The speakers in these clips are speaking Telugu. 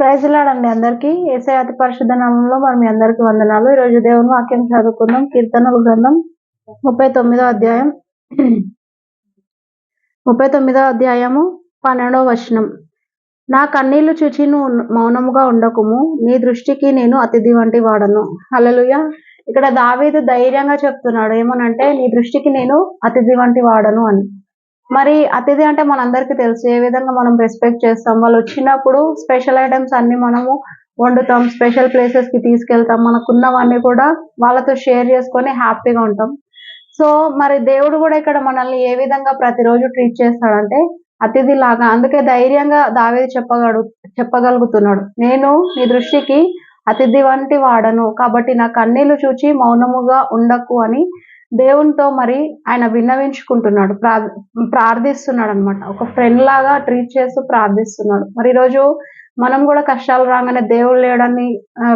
ప్రైజ్లాడండి అందరికీ. ఏసై అతి పరిశుద్ధ నామంలో మరి మీ అందరికీ వందనాలు. ఈరోజు దేవుని వాక్యం చదువుకుందాం. కీర్తనల గ్రంథం ముప్పై తొమ్మిదో అధ్యాయం. ముప్పై తొమ్మిదో అధ్యాయము పన్నెండవ వచనం. నా కన్నీళ్ళు చూచి నువ్వు మౌనముగా ఉండకుము. నీ దృష్టికి నేను అతిథి వంటి వాడను. అలలుయ ఇక్కడ దావీదు ధైర్యంగా చెప్తున్నాడు. ఏమనంటే నీ దృష్టికి నేను అతిథి వంటి వాడను అని. మరి అతిథి అంటే మనందరికీ తెలుసు ఏ విధంగా మనం రెస్పెక్ట్ చేస్తాం. వాళ్ళు వచ్చినప్పుడు స్పెషల్ ఐటమ్స్ అన్ని మనము వండుతాం. స్పెషల్ ప్లేసెస్కి తీసుకెళ్తాం. మనకున్నవన్నీ కూడా వాళ్ళతో షేర్ చేసుకొని హ్యాపీగా ఉంటాం. సో మరి దేవుడు కూడా ఇక్కడ మనల్ని ఏ విధంగా ప్రతిరోజు ట్రీట్ చేస్తాడంటే అతిథి లాగా అందుకే ధైర్యంగా దావేది చెప్పగడు చెప్పగలుగుతున్నాడు. నేను నీ దృష్టికి అతిథి వంటి వాడను. కాబట్టి నా కన్నీళ్ళు చూచి మౌనముగా ఉండకు అని దేవునితో మరి ఆయన విన్నవించుకుంటున్నాడు ప్రార్థిస్తున్నాడు అనమాట ఒక ఫ్రెండ్ లాగా ట్రీట్ చేస్తూ ప్రార్థిస్తున్నాడు. మరి ఈరోజు మనం కూడా కష్టాలు రాగానే దేవుడు లేడని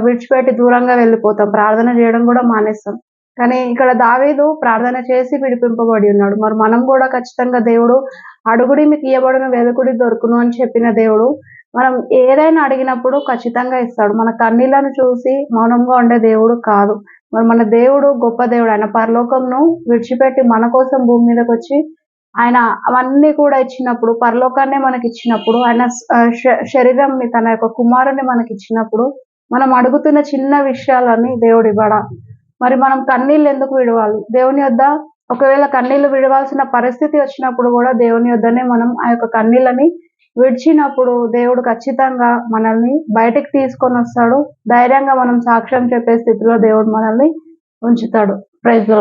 విడిచిపెట్టి దూరంగా వెళ్ళిపోతాం. ప్రార్థన చేయడం కూడా మానేస్తాం. కానీ ఇక్కడ దావీదు ప్రార్థన చేసి విడిపింపబడి ఉన్నాడు. మరి మనం కూడా ఖచ్చితంగా దేవుడు అడుగుడి మీకు ఇయ్యబడిన వెలుగుడి దొరుకును అని చెప్పిన దేవుడు మనం ఏదైనా అడిగినప్పుడు ఖచ్చితంగా ఇస్తాడు. మన కన్నీళ్ళను చూసి మౌనంగా ఉండే దేవుడు కాదు. మరి మన దేవుడు గొప్ప దేవుడు. ఆయన పరలోకంను విడిచిపెట్టి మన కోసం భూమి మీదకి వచ్చి ఆయన అవన్నీ కూడా ఇచ్చినప్పుడు పరలోకాన్నే మనకి ఇచ్చినప్పుడు ఆయన శరీరంని తన యొక్క కుమారుని మనకి ఇచ్చినప్పుడు మనం అడుగుతున్న చిన్న విషయాలని దేవుడు ఇవ్వడా? మరి మనం కన్నీళ్ళు ఎందుకు విడవాలి? దేవుని వద్ద ఒకవేళ కన్నీళ్ళు విడవాల్సిన పరిస్థితి వచ్చినప్పుడు కూడా దేవుని వద్దనే మనం ఆ యొక్క కన్నీళ్ళని విడిచినప్పుడు దేవుడు ఖచ్చితంగా మనల్ని బయటకు తీసుకొని వస్తాడు. ధైర్యంగా మనం సాక్ష్యం చెప్పే స్థితిలో దేవుడు మనల్ని ఉంచుతాడు. ప్రైజ్